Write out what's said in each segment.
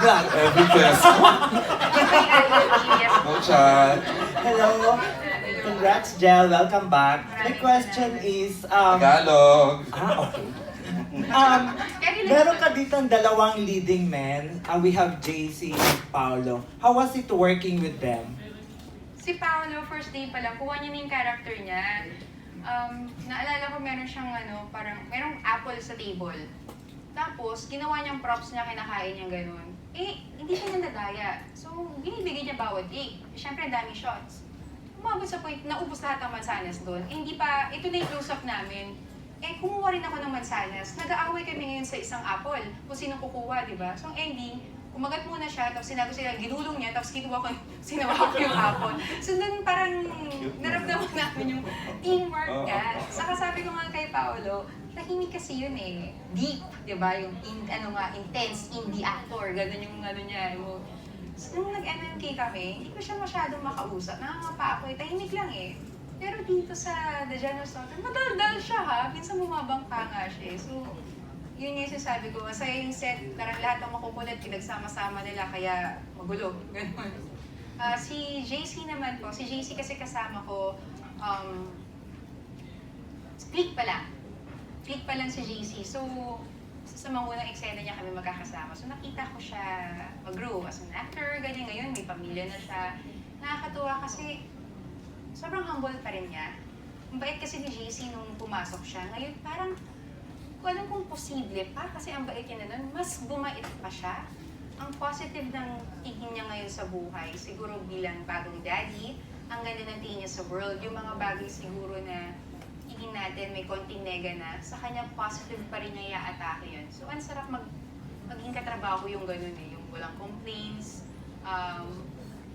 Vlog. Every peso. No chat. Hello. Congrats, Jel. Welcome back. The question is, um, Tagalog. ah, okay. Um, meron ka dito dalawang leading men. Uh, we have JC and Paolo. How was it working with them? Si Paolo, first day pa lang, kuha niya na yung character niya. Um, naalala ko meron siyang ano, parang, merong apple sa table. Tapos, ginawa niyang props niya, kinakain niya ganun. Eh, hindi siya nandadaya. So, binibigay niya bawat take. Siyempre, dami shots. Umabot sa point, naubos lahat ng mansanas doon. Eh, hindi pa, ito na yung close-up namin. Eh, kumuha rin ako ng mansanas. Nag-aaway kami ngayon sa isang apple. Kung sino kukuha, di ba? So, ending, umagat muna siya, tapos sinabi sila, ginulong niya, tapos kinuha ko, sinawa ko yung apple. So, doon parang naramdaman namin yung teamwork nga. Saka sabi ko nga kay Paolo, tahimik kasi yun eh. Deep, di ba? Yung in, ano nga, intense indie actor. Ganun yung ano niya. Yung, so, nung nag-MMK kami, hindi ko siya masyadong makausap. Nakangapa ako eh. Tahimik lang eh. Pero dito sa The General Slaughter, madaldal siya ha. Minsan bumabang pa nga siya eh. So, yun yung sinasabi ko. Masaya yung set. Parang lahat ng makukulit, pinagsama-sama nila. Kaya magulo. Ganun. Ah, si JC naman po. Si JC kasi kasama ko, um, split pa lang. Split pa si JC. So, sa mga unang eksena niya kami magkakasama. So, nakita ko siya mag-grow as an actor, ganyan ngayon, may pamilya na siya. Nakakatuwa kasi sobrang humble pa rin niya. Ang bait kasi ni JC nung pumasok siya. Ngayon, parang, kung alam kung posible pa, kasi ang bait niya na nun, mas bumait pa siya. Ang positive ng tingin niya ngayon sa buhay, siguro bilang bagong daddy, ang ganda ng tingin niya sa world, yung mga bagay siguro na tingin natin may konting nega na, sa kanya positive pa rin niya i-atake yun. So, ang sarap mag, maging katrabaho yung ganun eh, yung walang complaints, um,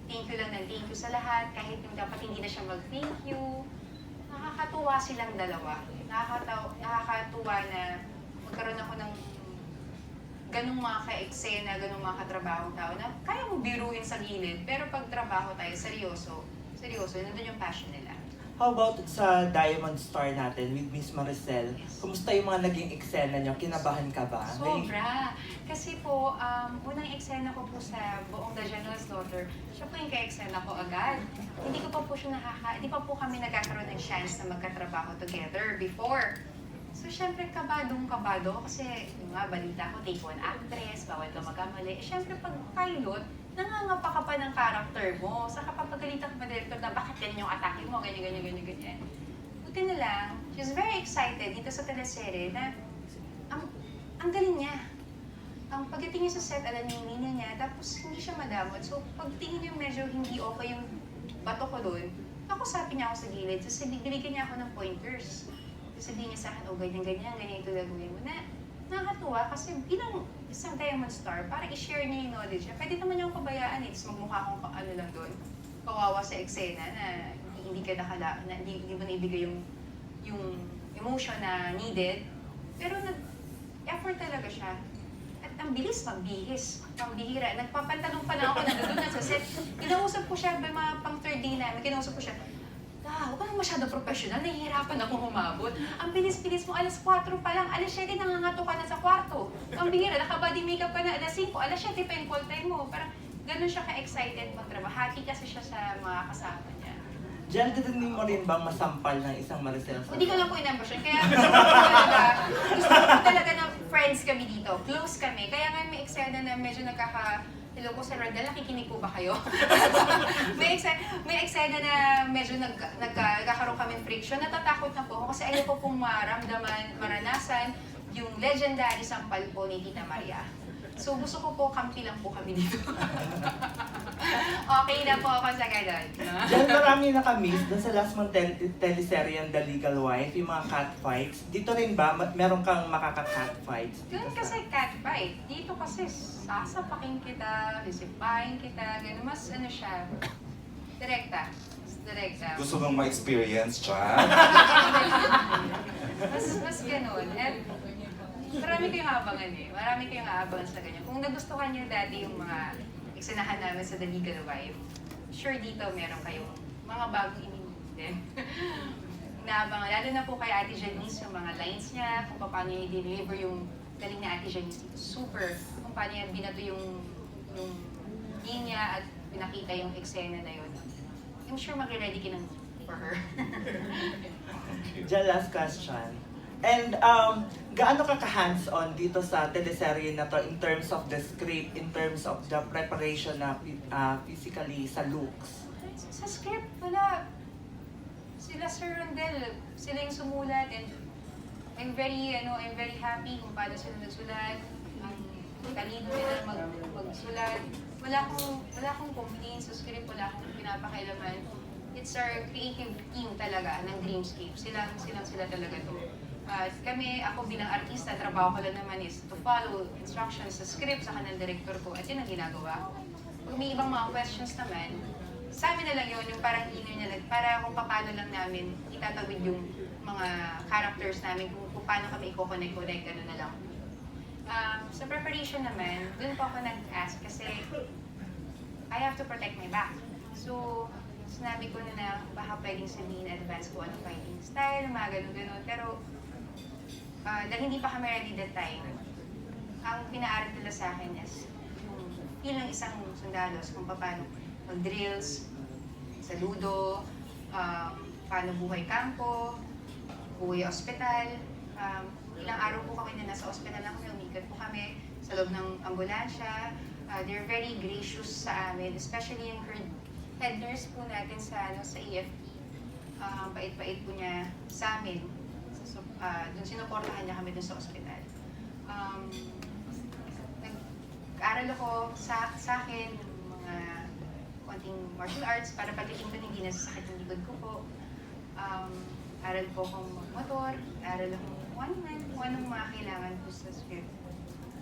thank you lang ng thank you sa lahat, kahit yung dapat hindi na siya mag-thank you. Nakakatuwa silang dalawa. Nakakatawa, nakakatuwa na magkaroon ako ng ganung mga ka-eksena, ganung mga katrabaho tao na kaya mo biruin sa gilid, pero pag trabaho tayo, seryoso, seryoso, nandun yung passion nila. How about sa Diamond Star natin with Miss Maricel? Kumusta yung mga naging eksena niyo? Kinabahan ka ba? May- Sobra. Kasi po, um, unang eksena ko po sa buong The General Slaughter, siya po yung ka-eksena ko agad. Hindi ko pa po siya nakaka... Hindi pa po kami nagkakaroon ng chance na magkatrabaho together before. So, syempre, kabadong kabado kasi yung nga, balita ko, take one actress, bawal ka magkamali. Eh, syempre, pag pilot, nangangapa ka pa ng character mo. Saka papagalitan ka director na bakit ganyan yung atake mo, ganyan, ganyan, ganyan, ganyan. Buti na lang, she's very excited dito sa teleserye na ang, ang galing niya. Ang pagdating niya sa set, alam niya yung linya niya, tapos hindi siya madamot. So, pagtingin niya medyo hindi okay yung bato ko doon, nakusapin niya ako sa gilid, tapos binigyan niya ako ng pointers. Tapos sabihin niya sa akin, oh, ganyan, ganyan, ganyan ito gagawin mo. Na, nakakatuwa kasi bilang isang Diamond Star, para i-share niya yung knowledge niya. Pwede naman niya akong pabayaan eh, tapos magmukha akong ano lang doon, kawawa sa eksena na hindi, ka nakala, na hindi, hindi mo naibigay yung, yung emotion na needed. Pero nag, effort talaga siya. Ang bilis magbihis, pambihira. Nagpapantanong pa lang ako, nandun na sa set. Kinausap ko siya, may mga pang third day namin, kinausap ko siya, Ah, huwag ka naman masyado professional, nahihirapan ako humabot. Ang bilis-bilis mo, alas 4 pa lang, alas 7 nangangato ka na sa kwarto. Ang bihira, naka-body makeup ka na, alas 5, alas 7 pa yung call time mo. Parang ganun siya ka-excited magtrabaho. Happy kasi siya sa mga kasama niya. Jel, din mo rin bang masampal ng isang Maricel? Hindi ko lang po inambasyon. Kaya gusto ko talaga, gusto ko talaga na friends kami dito. Close kami. Kaya nga may eksena na medyo nagkaka... Hello po, Sir Rodel, nakikinig po ba kayo? may, eksena, may eksena na medyo nag, nagka, nagkakaroon kami friction. Natatakot na po ako kasi ayaw ko pong maramdaman, maranasan yung legendary sampal po ni Tita Maria. So gusto ko po, kampi lang po kami dito. okay na po ako sa ganun. Diyan marami nakamiss dun sa last mong tel- teleserye The Legal Wife, yung mga catfights. Dito rin ba, ma- meron kang makaka-catfights? dito Yun sa- kasi catfight. Dito kasi sasapakin kita, sisipahin kita, gano'n. Mas ano siya, direkta. Mas direkta. Gusto mong ma-experience, chat? Mas, mas gano'n. At marami kayong aabangan eh. Marami kayong aabangan sa ganyan. Kung nagustuhan niyo dati yung mga eksanahan namin sa The Legal Wife, sure dito meron kayong mga bagong inimig din. Naabangan. Lalo na po kay Ate Janice, yung mga lines niya, kung paano niya i-deliver yung galing na Ate Janice dito. Super. Kung paano niya binato yung yung linya at pinakita yung eksena na yun, I'm sure magre-ready ka ng for her. Jan, last question. And um, gaano ka ka-hands-on dito sa teleserye na to in terms of the script, in terms of the preparation na uh, physically sa looks? sa script, wala. Sila Sir Rondel, sila yung sumulat and I'm very, ano, I'm very happy kung paano sila nagsulat. Ang talino nila mag, magsulat. Wala akong, wala akong complaints sa script, wala akong pinapakailaman. It's our creative team talaga ng Dreamscape. Silang, silang sila talaga to. At kami, ako bilang artista, trabaho ko lang naman is to follow instructions sa script sa kanang director ko at yun ang ginagawa. Kung may ibang mga questions naman, sa amin na lang yun, yung parang inner niya, like, para kung paano lang namin itatawid yung mga characters namin, kung, kung paano kami i-connect-connect, gano'n na lang. Um, sa preparation naman, dun po ako nag-ask kasi I have to protect my back. So, sinabi ko na na baka pwedeng sabihin in advance ko ano fighting style, mga ganun-ganun. Pero, ah, dahil hindi pa kami ready that time, ang pinaaral nila sa akin is yung feel ng isang sundalos kung paano mag-drills, sa ludo, um, paano buhay kampo, buhay ospital. Um, ilang araw po kami na nasa ospital lang kami, umikot po kami sa loob ng ambulansya. Uh, they're very gracious sa amin, especially yung head, head nurse po natin sa, ano, sa EFP. Um, bait-bait po niya sa amin. So, uh, dun sinuportahan niya kami dun sa ospital. Um, nag-aral ako sa, sa akin, mga konting martial arts para pagdating doon hindi nasasakit yung likod ko po. Um, aral po akong motor, aral akong one man, kung anong mga kailangan po sa script.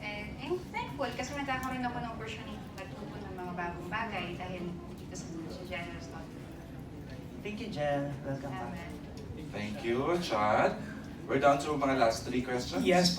And I'm thankful kasi nagkakaroon ako ng opportunity matuto ng mga bagong bagay dahil dito sa, sa General Stone. Thank you, Jen. Welcome back. Thank you, Chad. We're down to mga last three questions. Yes,